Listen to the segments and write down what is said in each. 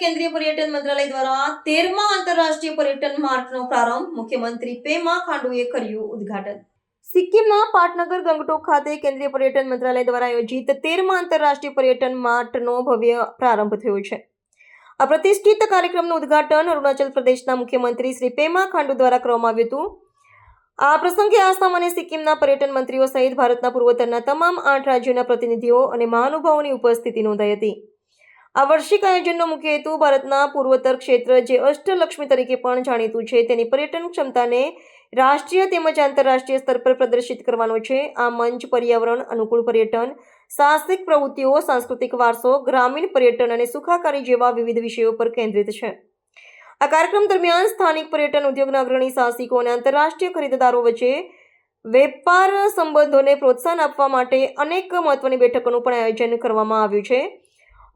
કેન્દ્રીય પર્યટન મંત્રાલય દ્વારા તેરમા આંતરરાષ્ટ્રીય પર્યટન માર્ટનો પ્રારંભ મુખ્યમંત્રી પેમા ખાંડુએ કર્યું ઉદ્ઘાટન. સિક્કિમના પાટનગર ગંગટોક ખાતે કેન્દ્રીય પર્યટન મંત્રાલય દ્વારા આયોજિત તેરમા આંતરરાષ્ટ્રીય પર્યટન માર્ટનો ભવ્ય પ્રારંભ થયો છે. આ પ્રતિષ્ઠિત કાર્યક્રમનું ઉદ્ઘાટન અરુણાચલ પ્રદેશના મુખ્યમંત્રી શ્રી પેમા ખાંડુ દ્વારા કરવામાં આવ્યું હતું. આ પ્રસંગે આસામ અને સિક્કિમના પર્યટન મંત્રીઓ સહિત ભારતના પૂર્વોત્તરના તમામ આઠ રાજ્યોના પ્રતિનિધિઓ અને મહાનુભાવોની ઉપસ્થિતિ નોંધાઈ હતી. આ વાર્ષિક આયોજનનો મુખ્ય હેતુ ભારતના પૂર્વોત્તર ક્ષેત્ર જે અષ્ટલક્ષ્મી તરીકે પણ જાણીતું છે, તેની પર્યટન ક્ષમતાને રાષ્ટ્રીય તેમજ આંતરરાષ્ટ્રીય સ્તર પર પ્રદર્શિત કરવાનો છે. આ મંચ પર્યાવરણ, અનુકૂળ પર્યટન, સાહસિક પ્રવૃત્તિઓ, સાંસ્કૃતિક વારસો, ગ્રામીણ પર્યટન અને સુખાકારી જેવા વિવિધ વિષયો પર કેન્દ્રિત છે. આ કાર્યક્રમ દરમિયાન સ્થાનિક પર્યટન ઉદ્યોગના અગ્રણી સાહસિકો અને આંતરરાષ્ટ્રીય ખરીદદારો વચ્ચે વેપાર સંબંધોને પ્રોત્સાહન આપવા માટે અનેક મહત્વની બેઠકોનું પણ આયોજન કરવામાં આવ્યું છે.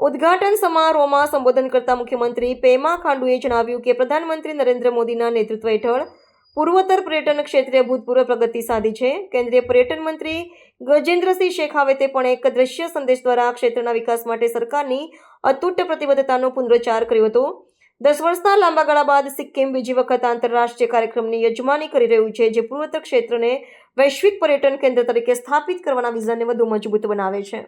ઉદ્ઘાટન સમારોહમાં સંબોધન કરતા મુખ્યમંત્રી પેમા ખાંડુએ જણાવ્યું કે પ્રધાનમંત્રી નરેન્દ્ર મોદીના નેતૃત્વ હેઠળ પૂર્વોત્તર પર્યટન ક્ષેત્રે ભૂતપૂર્વ પ્રગતિ સાધી છે. કેન્દ્રીય પર્યટન મંત્રી ગજેન્દ્રસિંહ શેખાવતે પણ એક દ્રશ્ય સંદેશ દ્વારા ક્ષેત્રના વિકાસ માટે સરકારની અતૂટ પ્રતિબદ્ધતાનો પુનરોચ્ચાર કર્યો હતો. દસ વર્ષના લાંબા ગાળા બાદ સિક્કિમ બીજી વખત આંતરરાષ્ટ્રીય કાર્યક્રમની યજમાની કરી રહ્યું છે, જે પૂર્વોત્તર ક્ષેત્રને વૈશ્વિક પર્યટન કેન્દ્ર તરીકે સ્થાપિત કરવાના વિઝનને વધુ મજબૂત બનાવે છે.